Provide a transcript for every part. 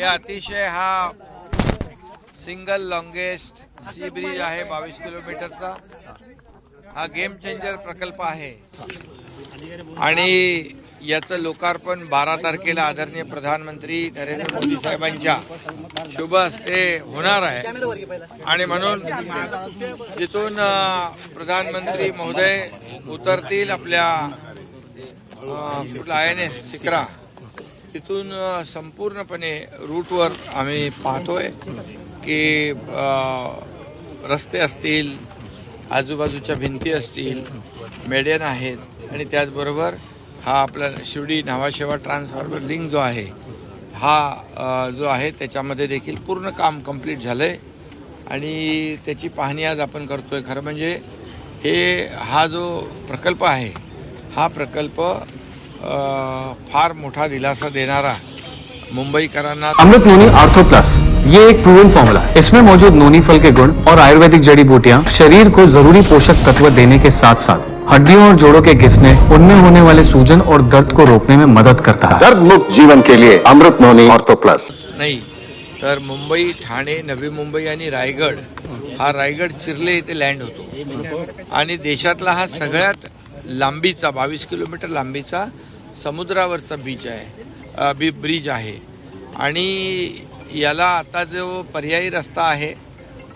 हे अतिशय हा सिंगल लॉंगेस्ट सी ब्रिज आहे बावीस किलोमीटरचा. हा गेम चेंजर प्रकल्प आहे. आणि याचं लोकार्पण बारा तारखेला आदरणीय प्रधानमंत्री नरेंद्र मोदी साहेबांच्या शुभ हस्ते होणार आहे. आणि म्हणून तिथून प्रधानमंत्री महोदय उतरतील आपल्या आय एन एस शिक्रा तिथून संपूर्णपणे रूटवर आम्ही पाहतोय की रस्ते असतील आजूबाजूच्या भिंती असतील मेडियन आहेत आणि त्याचबरोबर हा आपला शिवडी नावाशेवा ट्रान्सफॉर्मर लिंक जो आहे हा जो आहे त्याच्यामध्ये देखील पूर्ण काम कंप्लीट झालं आहे आणि त्याची पाहणी आज आपण करतोय. खरं म्हणजे हे हा जो प्रकल्प आहे हा प्रकल्प फार मोठा दिलासा देणारा मुंबईकरांना अमृत नोनी आर्थो प्लस. ये एक प्रूवन फॉर्मूला इसमें मौजूद नोनी फल के गुण और आयुर्वेदिक जड़ी बूटियाँ शरीर को जरूरी पोषक तत्व देने के साथ साथ हड्डियों और जोड़ों के घिसने उनमें होने वाले सूजन और दर्द को रोकने में मदद करता है। दर्द मुक्त जीवन के लिए अमृत नोनी ऑर्थो प्लस। नाही तर मुंबई ठाणे नवी मुंबई आणि रायगड हा रायगड चिरले इथे लँड होतो. आणि देशातला हा सगळ्यात लांबीचा बावीस किलोमीटर लांबीचा समुद्रावरचा बीच आहे. बी ब्रिज आहे. आणि याला आता जो पर्यायी रस्ता आहे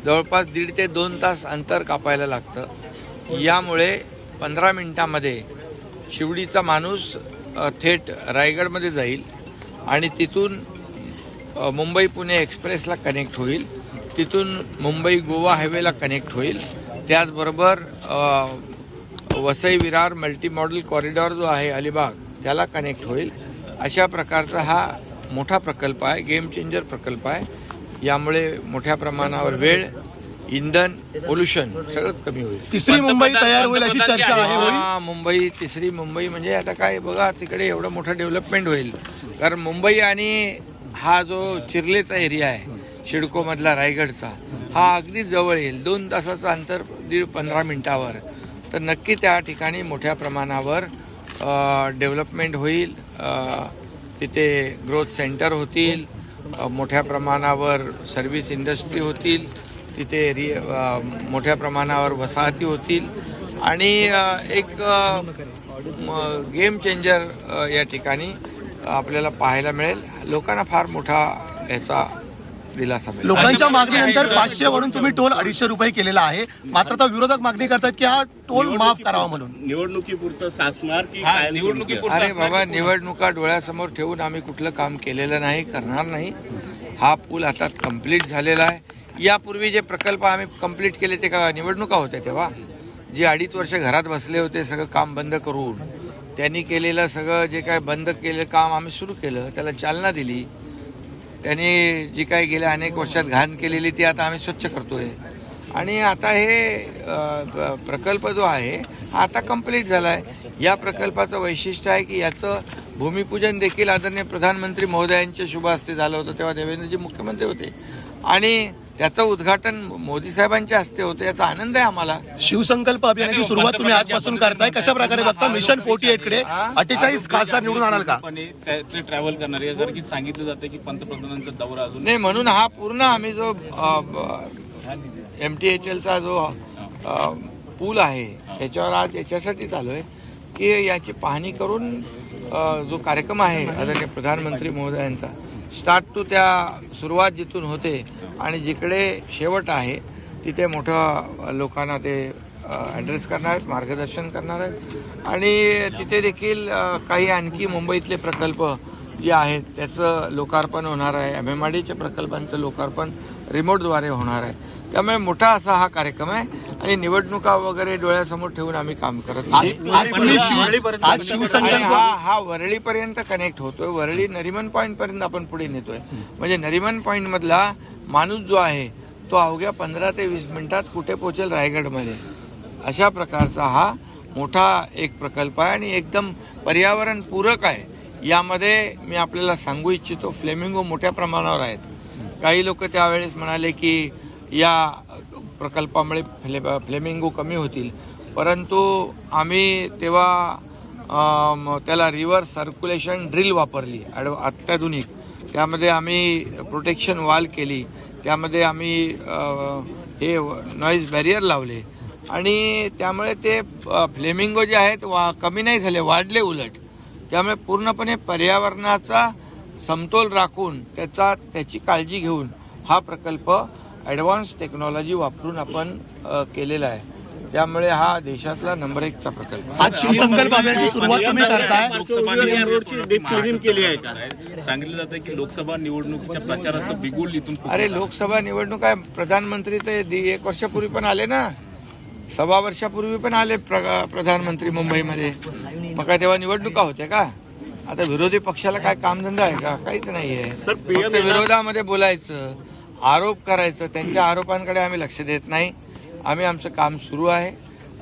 जवळपास दीड ते दोन तास अंतर कापायला लागतं. यामुळे पंधरा मिनटामध्ये शिवडीचा माणूस थेट रायगडमध्ये जाईल आणि तिथून मुंबई पुणे एक्सप्रेसला कनेक्ट होईल. तिथून मुंबई गोवा हायवेला कनेक्ट होईल. त्याचबरोबर Vasai Virar multi model corridor जो आहे अलिबाग त्याला कनेक्ट होईल. अशा प्रकारचा हा मोठा प्रकल्प आहे गेम चेंजर प्रकल्प आहे. यामुळे मोठ्या प्रमाणावर वेळ इंधन पोल्युशन सगळंच कमी होईल. तिसरी मुंबई तयार होईल अशी चर्चा आहे. हा मुंबई तिसरी मुंबई म्हणजे आता काय बघा तिकडे एवढं मोठं डेव्हलपमेंट होईल. कारण मुंबई आणि हा जो चिर्लेचा एरिया आहे शिडकोमधला रायगडचा हा अगदी जवळ येईल. दोन तासाचं अंतर दीड पंधरा मिनिटावर. तर नक्की त्या ठिकाणी मोठ्या प्रमाणावर डेव्हलपमेंट होईल. तिथे ग्रोथ सेंटर होतील. मोठ्या प्रमाणावर सर्व्हिस इंडस्ट्री होतील. तिथे रि मोठ्या प्रमाणावर वसाहती होतील. आणि एक म- गेम चेंजर या ठिकाणी आपल्याला पाहायला मिळेल. लोकांना फार मोठा याचा दिलासा मिळेल लोकांच्या मागणीनंतर पाचशे वरून तुम्ही टोल अडीचशे रुपये केलेला आहे. मात्र आता विरोधक मागणी करतात की हा टोल माफ करावा म्हणून. निवडणुकीपुरतं साचणार की काय निवडणुकीपुरतं अरे बाबा निवडणुका डोळ्यासमोर ठेवून आम्ही कुठलं काम केलेलं नाही करणार नाही. हा पूल आता कंप्लीट झालेला आहे. यापूर्वी जे प्रकल्प आम्ही कंप्लीट केले ते का निवडणुका होत्या तेव्हा? जे अडीच वर्ष घरात बसले होते सगळं काम बंद करून. त्यांनी केलेलं सगळं जे काय बंद केलं काम आम्ही सुरू केलं. त्याला चालना दिली. त्यांनी जी काही गेल्या अनेक वर्षात घाण केलेली ती आता आम्ही स्वच्छ करतोय. आणि आता हे प्रकल्प जो आहे हा आता कंप्लीट झाला आहे या प्रकल्पाचं वैशिष्ट्य आहे की याचं भूमिपूजन देखील आदरणीय प्रधानमंत्री महोदयांच्या शुभ हस्ते झालं होतं तेव्हा देवेंद्रजी मुख्यमंत्री होते. आणि त्याचं उद्घाटन मोदी साहेबांच्या हस्ते होतं याचा आनंद आहे आम्हाला. शिवसंकल्प अभियानाची सुरुवात तुम्ही आजपासून करताय. कशा प्रकारे बघता? मिशन फोर्टी एटकडे अठ्ठेचाळीस खासदार निवडून आणाल का? ट्रॅव्हल करणार. की सांगितलं जातं की पंतप्रधानांचा दौरा अजून नाही म्हणून हा पूर्ण आम्ही जो एम टी एच एलचा जो पूल आहे त्याच्यावर आज याच्यासाठी चालू आहे की याची पाहणी करून जो कार्यक्रम आहे आदरणीय प्रधानमंत्री महोदयांचा स्टार्ट टू त्या सुरुवात जिथून होते आणि जिकडे शेवट आहे तिथे मोठं लोकांना ते ॲड्रेस करणार आहेत मार्गदर्शन करणार आहेत. आणि तिथे देखील काही आणखी मुंबईतले प्रकल्प जे आहेत त्याचं लोकार्पण होणार आहे. एम एम आर डीच्या प्रकल्पांचं लोकार्पण रिमोटद्वारे होणार आहे. त्यामुळे मोठा असा हा कार्यक्रम आहे. आणि निवडणुका वगैरे डोळ्यासमोर ठेवून आम्ही काम करत नाही. हा हा वरळीपर्यंत कनेक्ट होतोय. वरळी नरिमन पॉईंट पर्यंत आपण पुढे नेतोय. म्हणजे नरिमन पॉईंट मधला माणूस जो आहे तो अवघ्या पंधरा ते वीस मिनिटात कुठे पोहोचेल रायगडमध्ये? अशा प्रकारचा हा मोठा एक प्रकल्प आहे आणि एकदम पर्यावरण पूरक आहे. यामध्ये मी आपल्याला सांगू इच्छितो फ्लेमिंगो मोठ्या प्रमाणावर आहेत. काही लोक त्यावेळेस म्हणाले की या प्रकल्पामुळे फ्ले फ्लेमिंगो कमी होतील. परंतु आम्ही तेव्हा त्याला रिव्हर्स सर्क्युलेशन ड्रिल वापरली ॲड अत्याधुनिक. त्यामध्ये आम्ही प्रोटेक्शन वॉल केली. त्यामध्ये आम्ही हे नॉईज बॅरियर लावले. आणि त्यामुळे ते फ्लेमिंगो जे आहेत वा कमी नाही झाले वाढले उलट. त्यामुळे पूर्णपणे पर्यावरणाचा समतोल राखून त्याचा त्याची काळजी घेऊन हा प्रकल्प ॲडव्हान्स टेक्नॉलॉजी वापरून आपण केलेला आहे. त्यामुळे हा देशातला नंबर एकचा प्रकल्प आहे. आज शिवसंकल्प अभियानाची सुरुवात तुम्ही करताय. लोकसभा निवडणुकीची डीप क्लिनिंग केली आहे का? सांगितलं जातं की लोकसभा निवडणुकीच्या प्रचाराचं बिगुल इथून. अरे लोकसभा निवडणूक आहे. प्रधानमंत्री ते दि- एक वर्षापूर्वी पण आले ना. सव्वा वर्षापूर्वी पण आले प्र- प्रधानमंत्री मुंबईमध्ये. मग काय तेव्हा निवडणुका होत्या का? आता विरोधी पक्षाला काय कामधंदा आहे का? काहीच नाही आहे फक्त विरोधामध्ये बोलायचं. आरोप करायचं त्यांच्या आरोपांकडे आम्ही लक्ष देत नाही. आम्ही आमचं काम सुरू आहे.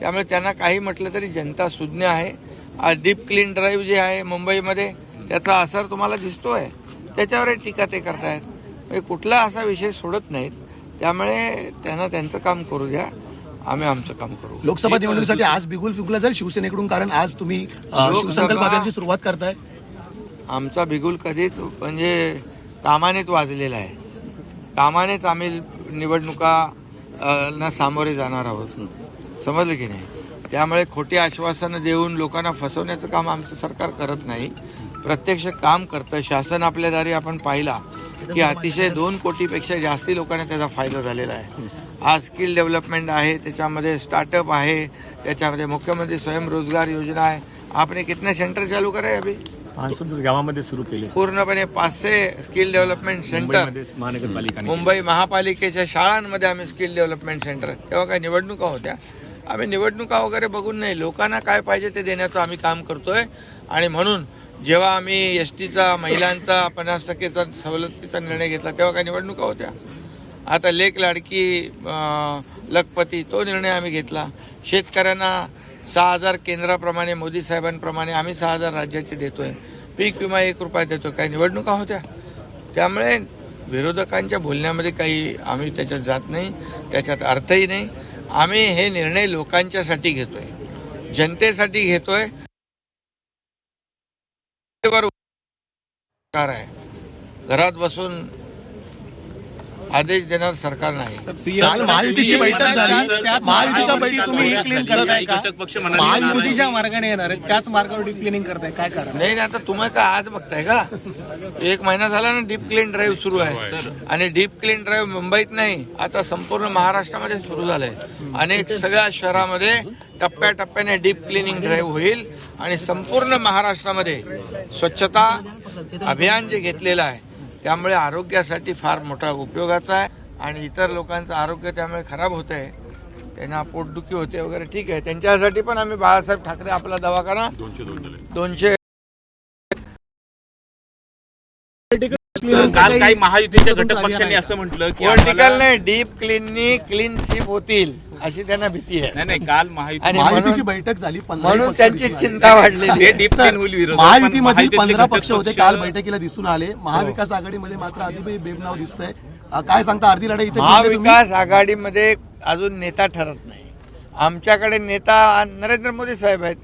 त्यामुळे त्यांना काही म्हटलं तरी जनता सुज्ञ आहे. आज डीप क्लीन ड्राईव्ह जे आहे मुंबईमध्ये त्याचा असर तुम्हाला दिसतोय. त्याच्यावर टीका ते करतायत. म्हणजे कुठला असा विषय सोडत नाहीत. त्यामुळे त्यांना त्यांचं काम करू द्या. आम्ही आमचं काम करू. लोकसभा निवडणुकीसाठी आज बिगुल फुगला जाईल शिवसेनेकडून कारण आज तुम्ही सुरुवात करताय. आमचा बिगुल कधीच म्हणजे कामानेच वाजलेला आहे. कामानेच आम्ही निवडणुका ना सामोरे जाणार आहोत. समजलं की नाही? त्यामुळे खोटी आश्वासनं देऊन लोकांना फसवण्याचं काम आमचं सरकार करत नाही. प्रत्यक्ष काम करतं. शासन आपल्या दारी आपण पाहिला की अतिशय दोन कोटीपेक्षा जास्ती लोकांना त्याचा फायदा झालेला आहे. आज स्किल डेव्हलपमेंट आहे त्याच्यामध्ये स्टार्टअप आहे त्याच्यामध्ये मुख्यमंत्री स्वयंरोजगार योजना आहे. आपने कितने सेंटर चालू करे अभी? गावामध्ये सुरू केले पूर्णपणे पाचशे स्किल डेव्हलपमेंट सेंटर महानगरपालिका मुंबई महापालिकेच्या शाळांमध्ये आम्ही स्किल डेव्हलपमेंट सेंटर तेव्हा काय निवडणुका होत्या. आम्ही निवडणुका वगैरे बघून नाही लोकांना काय पाहिजे ते देण्याचं आम्ही काम करतोय. आणि म्हणून जेव्हा आम्ही एस टीचा महिलांचा पन्नास टक्केचा सवलतीचा निर्णय घेतला तेव्हा काय निवडणुका होत्या. आता लेख लाडकी लखपती तो निर्णय आम्ही घेतला. शेतकऱ्यांना सहा हजार केंद्राप्रमाणे मोदी साहेबांप्रमाणे आम्ही सहा हजार राज्याचे देतोय. पीक विमा एक रुपया देतो काय निवडणुका होत्या. त्यामुळे विरोधकांच्या बोलण्यामध्ये काही आम्ही त्याच्यात जात नाही. त्याच्यात अर्थही नाही. आम्ही हे निर्णय लोकांच्यासाठी घेतोय. जनतेसाठी घेतोय. आहे. घरात बसून आदेश देणार सरकार नाही. काल महायुतीची बैठक झाली. महायुतीच्या मार्गाने येणार आहे त्याच मार्गावर डीप क्लिनिंग करताय. काय करा नाही नाही आता तुम्ही का आज बघताय का? एक महिना झाला ना डीप क्लीन ड्राईव्ह सुरू आहे. आणि डीप क्लीन ड्राईव्ह मुंबईत नाही आता संपूर्ण महाराष्ट्रामध्ये सुरू झालंय. अनेक सगळ्या शहरामध्ये टप्प्याटप्प्याने डीप क्लिनिंग ड्राईव्ह होईल आणि संपूर्ण महाराष्ट्रामध्ये स्वच्छता अभियान जे घेतलेलं आहे त्यामुळे आरोग्यासाठी फार मोठा उपयोगाचा आहे आणि इतर लोकांचं आरोग्य त्यामुळे खराब होत आहे त्यांना पोटदुखी होते वगैरे ठीक आहे. त्यांच्यासाठी पण आम्ही बाळासाहेब ठाकरे आपला दवाखाना दोनशे काल काही महायुतीच्या घटक पक्षांनी असं म्हटलं की पॉलिटिकल नाही? डीप क्लीननी क्लीन स्वीप होतील अशी त्यांना भीती आहे. नाही नाही काल महायुतीची म्हणून बैठक झाली म्हणून त्यांची. चिंता वाढलेली आहे. डीप क्लीन होईल विरोध महायुतीमधील पंधरा पक्ष होते काल बैठकीला दिसून आले. महाविकास आघाडीमध्ये मात्र आधी बेबनाव दिसतंय. काय सांगता अर्धी लढाई? महाविकास आघाडीमध्ये अजून नेता ठरत नाही. आमच्याकडे नेता नरेंद्र मोदी साहेब आहेत.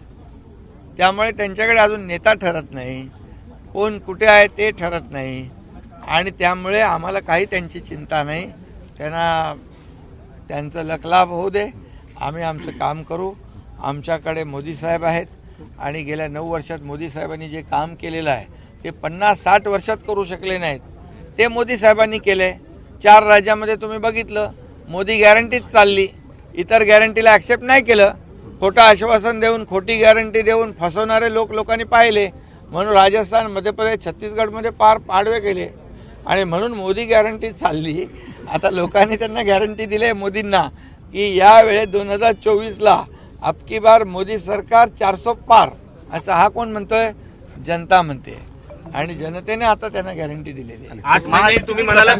त्यामुळे त्यांच्याकडे अजून नेता ठरत नाही. कोण कुठे आहे ते ठरत नाही. आणि त्यामुळे आम्हाला काही त्यांची चिंता नाही. त्यांना त्यांचं लकलाभ होऊ दे. आम्ही आमचं काम करू. आमच्याकडे मोदी साहेब आहेत आणि गेल्या नऊ वर्षात मोदी साहेबांनी जे काम केलेलं आहे ते पन्नास साठ वर्षात करू शकले नाहीत. ते मोदी साहेबांनी केले. चार राज्यामध्ये तुम्ही बघितलं. मोदी गॅरंटीच चालली. इतर गॅरंटीला ॲक्सेप्ट नाही केलं. खोटं आश्वासन देऊन खोटी गॅरंटी देऊन फसवणारे लोक लोकांनी पाहिले. म्हणून राजस्थान मध्य प्रदेश छत्तीसगडमध्ये पार पाडवे केले. आणि म्हणून मोदी गॅरंटी चालली. आता लोकांनी त्यांना गॅरंटी दिली आहे मोदींना की यावेळेस दोन हजार चोवीसला अबकी बार मोदी सरकार चारसो पार असं हा कोण म्हणतोय? जनता म्हणते. आणि जनतेने आता त्यांना गॅरंटी दिलेली आहे. तुम्ही म्हणाला